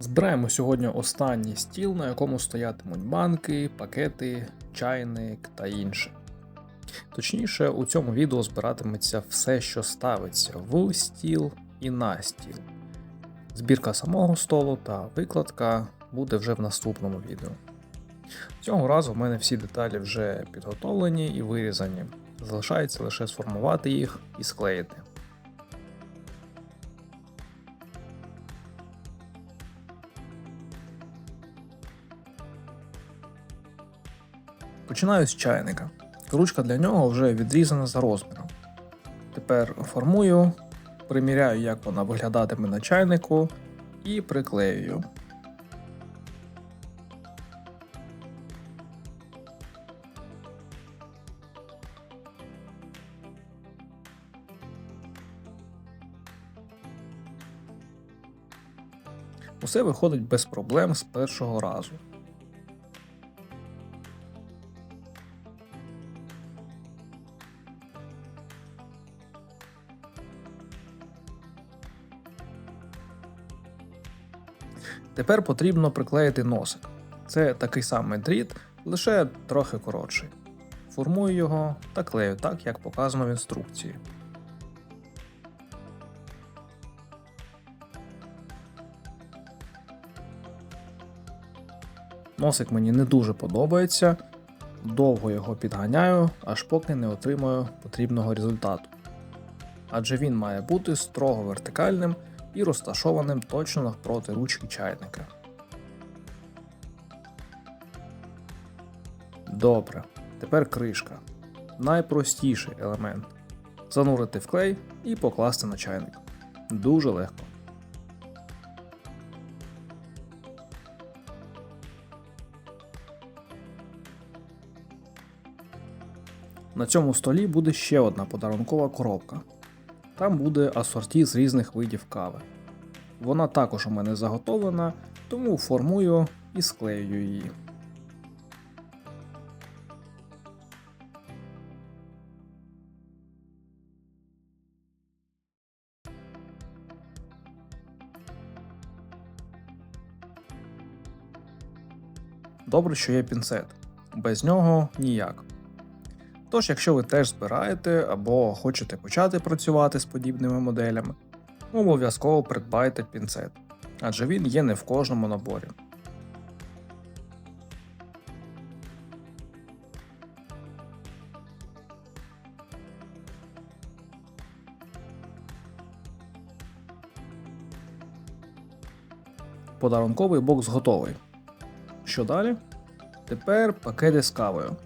Збираємо сьогодні останній стіл, на якому стоятимуть банки, пакети, чайник та інше. Точніше, у цьому відео збиратиметься все, що ставиться в стіл і на стіл. Збірка самого столу та викладка буде вже в наступному відео. Цього разу в мене всі деталі вже підготовлені і вирізані. Залишається лише сформувати їх і склеїти. Починаю з чайника. Ручка для нього вже відрізана за розміром. Тепер формую, приміряю, як вона виглядатиме на чайнику, і приклеюю. Усе виходить без проблем з першого разу. Тепер потрібно приклеїти носик. Це такий самий дріт, лише трохи коротший. Формую його та клею так, як показано в інструкції. Носик мені не дуже подобається, довго його підганяю, аж поки не отримаю потрібного результату. Адже він має бути строго вертикальним і розташованим точно навпроти ручки чайника. Добре. Тепер кришка. Найпростіший елемент. Занурити в клей і покласти на чайник. Дуже легко. На цьому столі буде ще одна подарункова коробка. Там буде асорті з різних видів кави. Вона також у мене заготовлена, тому формую і склею її. Добре, що є пінцет. Без нього ніяк. Тож, якщо ви теж збираєте або хочете почати працювати з подібними моделями, обов'язково придбайте пінцет, адже він є не в кожному наборі. Подарунковий бокс готовий. Що далі? Тепер пакети з кавою.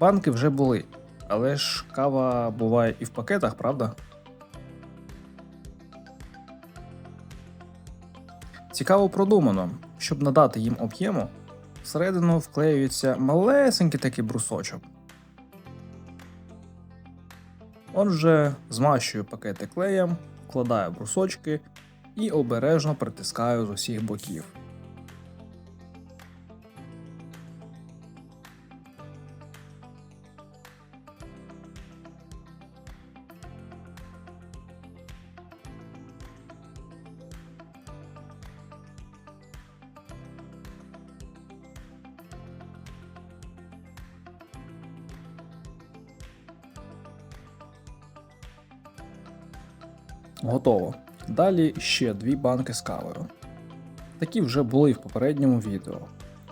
Банки вже були, але ж кава буває і в пакетах, правда? Цікаво продумано, щоб надати їм об'єму, всередину вклеюється малесенький такий брусочок. Отже, змащую пакети клеєм, вкладаю брусочки і обережно притискаю з усіх боків. Готово. Далі ще дві банки з кавою. Такі вже були в попередньому відео.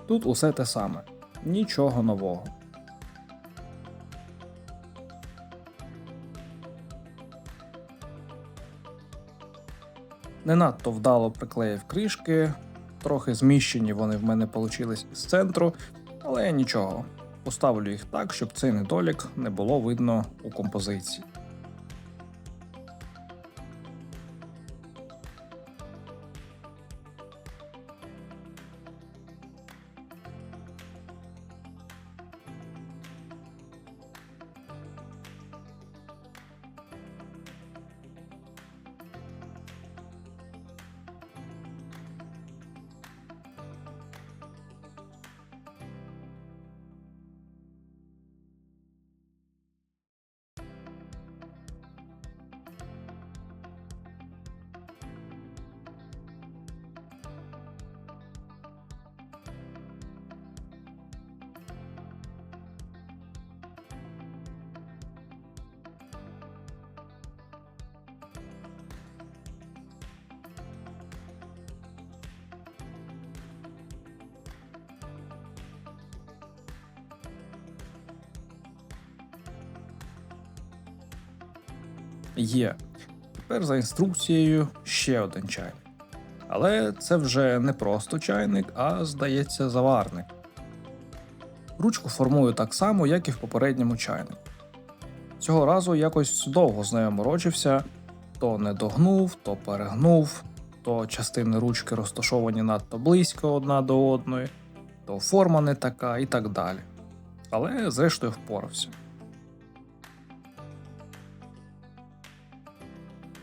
Тут усе те саме, нічого нового. Не надто вдало приклеїв кришки, трохи зміщені вони в мене вийшли із центру, але нічого. Поставлю їх так, щоб цей недолік не було видно у композиції. Є. Тепер за інструкцією ще один чайник. Але це вже не просто чайник, а здається заварник. Ручку формую так само, як і в попередньому чайнику. Цього разу якось довго з нею морочився, то не догнув, то перегнув, то частини ручки розташовані надто близько одна до одної, то форма не така і так далі. Але зрештою впорався.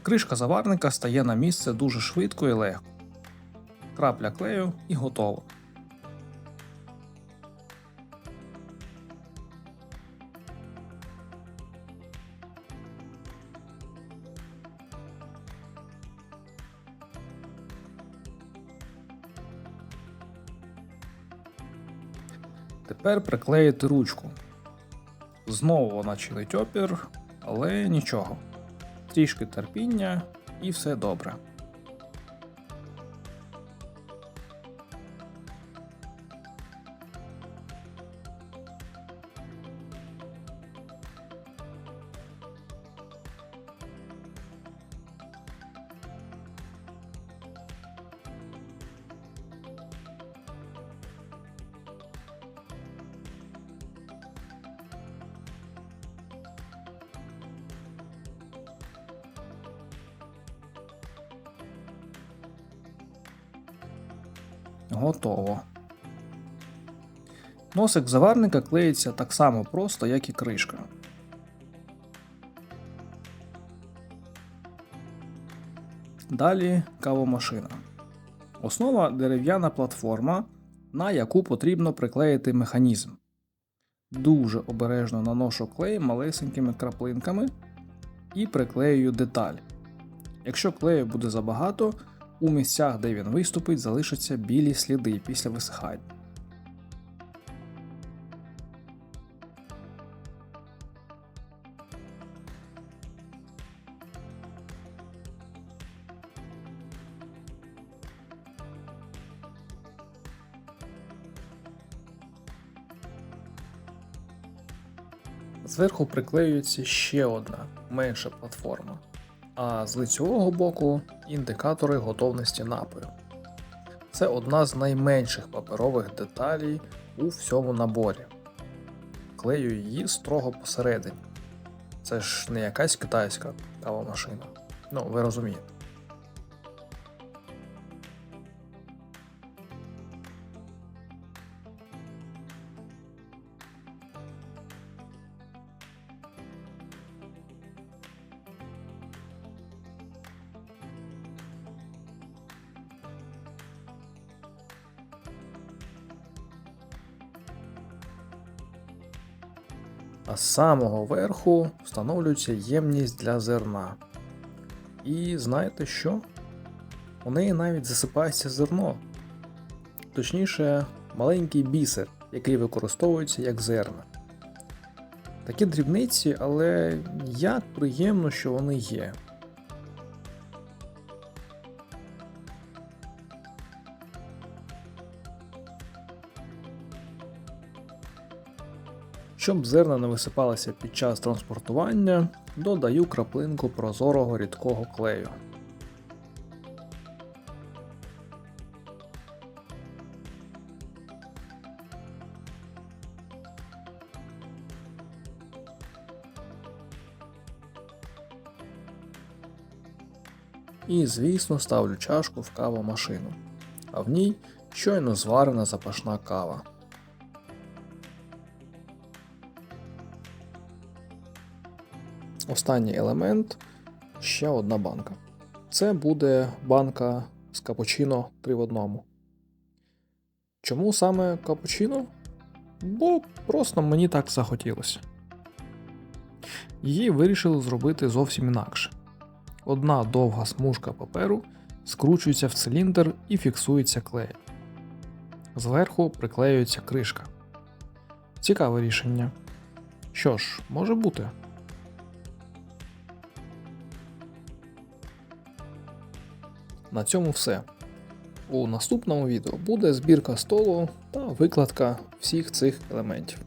Кришка заварника стає на місце дуже швидко і легко. Крапля клею і готово. Тепер приклеїти ручку. Знову вона чинить опір, але нічого. Трішки терпіння і все добре. Готово. Носик заварника клеїться так само просто, як і кришка. Далі кавомашина. Основа дерев'яна платформа, на яку потрібно приклеїти механізм. Дуже обережно наношу клей малесенькими краплинками і приклеюю деталь. Якщо клею буде забагато, у місцях, де він виступить, залишаться білі сліди після висихання. Зверху приклеюється ще одна менша платформа, а з лицевого боку індикатори готовності напою. Це одна з найменших паперових деталей у всьому наборі. Клею її строго посередині. Це ж не якась китайська кавомашина. Ну, ви розумієте. А з самого верху встановлюється ємність для зерна. І знаєте що? У неї навіть засипається зерно. Точніше, маленький бісер, який використовується як зерна. Такі дрібниці, але як приємно, що вони є. Щоб зерна не висипалися під час транспортування, додаю краплинку прозорого рідкого клею. І, звісно, ставлю чашку в кавомашину, а в ній щойно зварена запашна кава. Останній елемент ще одна банка. Це буде банка з капучино 3 в одному. Чому саме капучино? Бо просто мені так захотілося. Її вирішили зробити зовсім інакше. Одна довга смужка паперу скручується в циліндр і фіксується клеєм. Зверху приклеюється кришка. Цікаве рішення. Що ж, може бути. На цьому все. У наступному відео буде збірка столу та викладка всіх цих елементів.